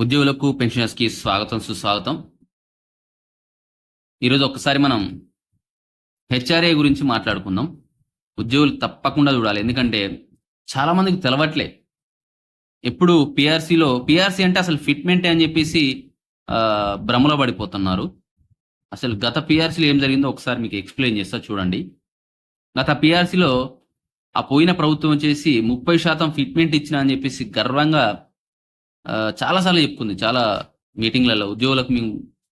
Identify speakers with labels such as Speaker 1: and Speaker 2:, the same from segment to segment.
Speaker 1: ఉద్యోగులకు పెన్షనర్స్కి స్వాగతం సుస్వాగతం. ఈరోజు ఒక్కసారి మనం హెచ్ఆర్ఏ గురించి మాట్లాడుకుందాం. ఉద్యోగులు తప్పకుండా చూడాలి. ఎందుకంటే చాలామందికి తెలవట్లే. ఎప్పుడు పిఆర్సీలో పిఆర్సీ అంటే అసలు ఫిట్మెంట్ అని చెప్పేసి భ్రమలో పడిపోతున్నారు. అసలు గత పిఆర్సీలో ఏం జరిగిందో ఒకసారి మీకు ఎక్స్ప్లెయిన్ చేస్తా చూడండి. గత పిఆర్సీలో ఆ పోయిన ప్రభుత్వం వచ్చేసి ముప్పై శాతం ఫిట్మెంట్ ఇచ్చిన అని చెప్పేసి గర్వంగా చాలాసార్లు చెప్పుకుంది. చాలా మీటింగ్లలో ఉద్యోగులకు మేము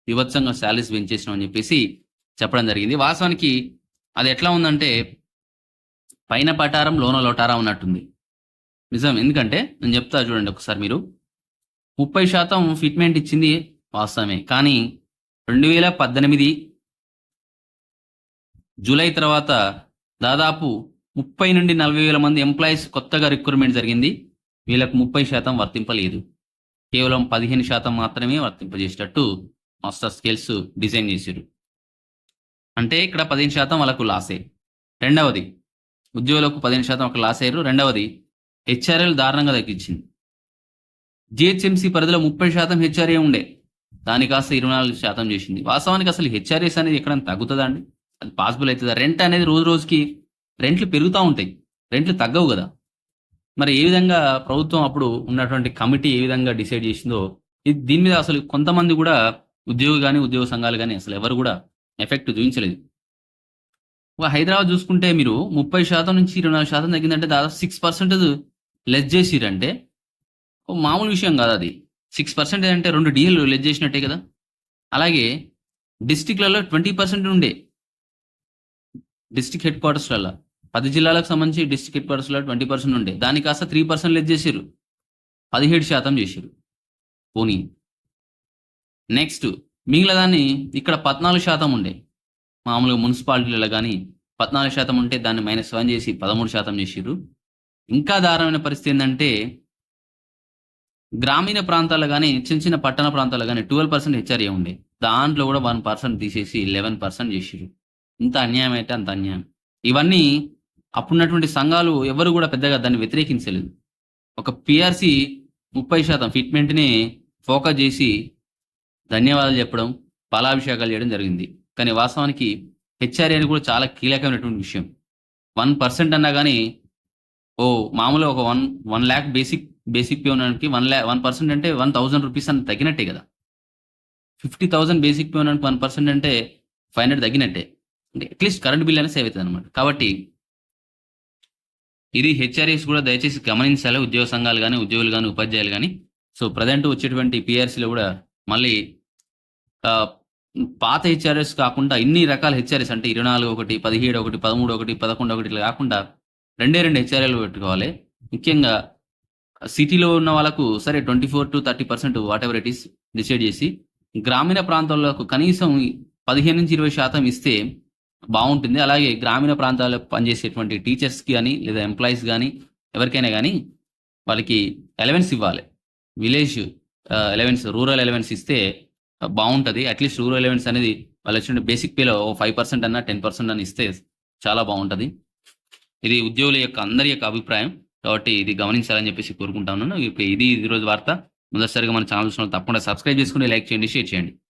Speaker 1: వివత్సంగా శాలరీస్ పెంచేసినాం అని చెప్పేసి చెప్పడం జరిగింది. వాస్తవానికి అది ఎట్లా ఉందంటే పైన పటారం లోన లోటారా ఉన్నట్టుంది నిజం? ఎందుకంటే నేను చెప్తా చూడండి ఒకసారి మీరు. ముప్పై శాతం ఫిట్మెంట్ ఇచ్చింది వాస్తవమే. కానీ రెండు వేల పద్దెనిమిది జూలై తర్వాత దాదాపు ముప్పై నుండి నలభై వేల మంది ఎంప్లాయీస్ కొత్తగా రిక్రూట్మెంట్ జరిగింది. వీళ్ళకు ముప్పై శాతం వర్తింపలేదు. కేవలం పదిహేను శాతం మాత్రమే వర్తింపజేసేటట్టు మాస్టర్ స్కేల్స్ డిజైన్ చేశారు అంటే ఇక్కడ పదిహేను శాతం వాళ్ళకు లాసే రెండవది ఉద్యోగులకు పదిహేను శాతం ఒక లాస్ అయ్యారు. రెండవది హెచ్ఆర్ఎల్ దారుణంగా తగ్గించింది. జిహెచ్ఎంసీ పరిధిలో ముప్పై శాతం హెచ్ఆర్ఏ ఉండే. దాని కాస్త ఇరవై నాలుగు శాతం చేసింది. వాస్తవానికి అసలు హెచ్ఆర్ఎస్ అనేది ఎక్కడైనా తగ్గుతుందా అండి? అది పాసిబుల్ అవుతుందా? రెంట్ అనేది రోజు రోజుకి రెంట్లు పెరుగుతూ ఉంటాయి. రెంట్లు తగ్గవు కదా. మరి ఏ విధంగా ప్రభుత్వం అప్పుడు ఉన్నటువంటి కమిటీ ఏ విధంగా డిసైడ్ చేసిందో ఇది దీని మీద అసలు కొంతమంది కూడా ఉద్యోగి కానీ ఉద్యోగ సంఘాలు కానీ అసలు ఎవరు కూడా ఎఫెక్ట్ చూపించలేదు. హైదరాబాద్ చూసుకుంటే మీరు ముప్పై శాతం నుంచి ఇరవై నాలుగు శాతం తగ్గిందంటే దాదాపు సిక్స్ పర్సెంటేజ్ లెస్ చేసిరంటే మామూలు విషయం కాదు అది. సిక్స్ పర్సెంటేజ్ అంటే రెండు డీఎల్ లెస్ చేసినట్టే కదా. అలాగే డిస్టిక్లలో ట్వంటీ పర్సెంట్ ఉండే డిస్టిక్ హెడ్ క్వార్టర్స్లలో. పది జిల్లాలకు సంబంధించి డిస్ట్రిక్ట్ హెడ్ క్వార్టర్స్లో ట్వంటీ పర్సెంట్ ఉండే. దాని కాస్త త్రీ పర్సెంట్ లెస్ చేసారు పదిహేడు శాతం చేసారు పోనీ నెక్స్ట్ మిగిలిన దాన్ని ఇక్కడ పద్నాలుగు శాతం ఉండే. మామూలుగా మున్సిపాలిటీలలో కానీ పద్నాలుగు శాతం ఉంటే దాన్ని మైనస్ వన్ చేసి పదమూడు శాతం చేసిర్రు. ఇంకా దారుణమైన పరిస్థితి ఏంటంటే గ్రామీణ ప్రాంతాల్లో కానీ చిన్న చిన్న పట్టణ ప్రాంతాల్లో కానీ ట్వెల్వ్ పర్సెంట్ హెచ్ఆర్ఏ ఉండే. దాంట్లో కూడా వన్ పర్సెంట్ తీసేసి లెవెన్ పర్సెంట్ చేసిర్రు. ఇంత అన్యాయం అయితే అంత అన్యాయం. ఇవన్నీ అప్పుడున్నటువంటి సంఘాలు ఎవరు కూడా పెద్దగా దాన్ని వ్యతిరేకించలేదు. ఒక పిఆర్సి ముప్పై శాతం ఫిట్మెంట్ని ఫోకస్ చేసి ధన్యవాదాలు చెప్పడం పాలాభిషేకాలు చేయడం జరిగింది. కానీ వాస్తవానికి హెచ్ఆర్ఏ అని కూడా చాలా కీలకమైనటువంటి విషయం. వన్ పర్సెంట్ అన్నా కానీ ఓ మామూలుగా ఒక one one lakh basic basic pay ఉన్నకి one lakh one percent అంటే వన్ థౌసండ్ రూపీస్ అని తగ్గినట్టే కదా. ఫిఫ్టీ థౌసండ్ బేసిక్ పే ఉన్నకి వన్ పర్సెంట్ అంటే ఫైవ్ హండ్రెడ్ తగ్గినట్టే. అంటే అట్లీస్ట్ కరెంట్ బిల్ అనేది సేవ్ అవుతుంది అనమాట కాబట్టి ఇది హెచ్ఆర్ఎస్ కూడా దయచేసి గమనించాలి ఉద్యోగ సంఘాలు కానీ ఉద్యోగులు కానీ ఉపాధ్యాయులు కానీ సో ప్రజెంట్ వచ్చేటువంటి పిఆర్సీలో కూడా మళ్ళీ పాత హెచ్ఆర్ఎస్ కాకుండా ఇన్ని రకాల హెచ్ఆర్ఎస్ అంటే ఇరవై నాలుగు ఒకటి పదిహేడు ఒకటి పదమూడు ఒకటి పదకొండు ఒకటి ఇట్లా కాకుండా రెండే రెండు హెచ్ఆర్ఎల్ పెట్టుకోవాలి. ముఖ్యంగా సిటీలో ఉన్న వాళ్ళకు సరే twenty four to thirty percent whatever it is decide చేసి గ్రామీణ ప్రాంతాలకు కనీసం పదిహేను నుంచి ఇరవై శాతం ఇస్తే బాగుంటుంది. అలాగే గ్రామీణ ప్రాంతాల్లో పనిచేసేటువంటి టీచర్స్కి కానీ లేదా ఎంప్లాయీస్ కానీ ఎవరికైనా కానీ వాళ్ళకి ఎలవెన్స్ ఇవ్వాలి. విలేజ్ ఎలవెన్స్ రూరల్ ఎలవెన్స్ ఇస్తే బాగుంటుంది. అట్లీస్ట్ రూరల్ ఎలవెన్స్ అనేది వాళ్ళు వచ్చిన బేసిక్ పేలో ఫైవ్ పర్సెంట్ అన్న టెన్ పర్సెంట్ అని ఇస్తే చాలా బాగుంటుంది. ఇది ఉద్యోగుల యొక్క అందరి యొక్క అభిప్రాయం. కాబట్టి ఇది గమనించాలని చెప్పేసి కోరుకుంటా ఉన్నాను. ఇప్పుడు ఇది ఈరోజు రోజు వార్త. మొదటిసారిగా మన ఛానల్ తప్పకుండా సబ్స్క్రైబ్ చేసుకుని లైక్ చేయండి షేర్ చేయండి.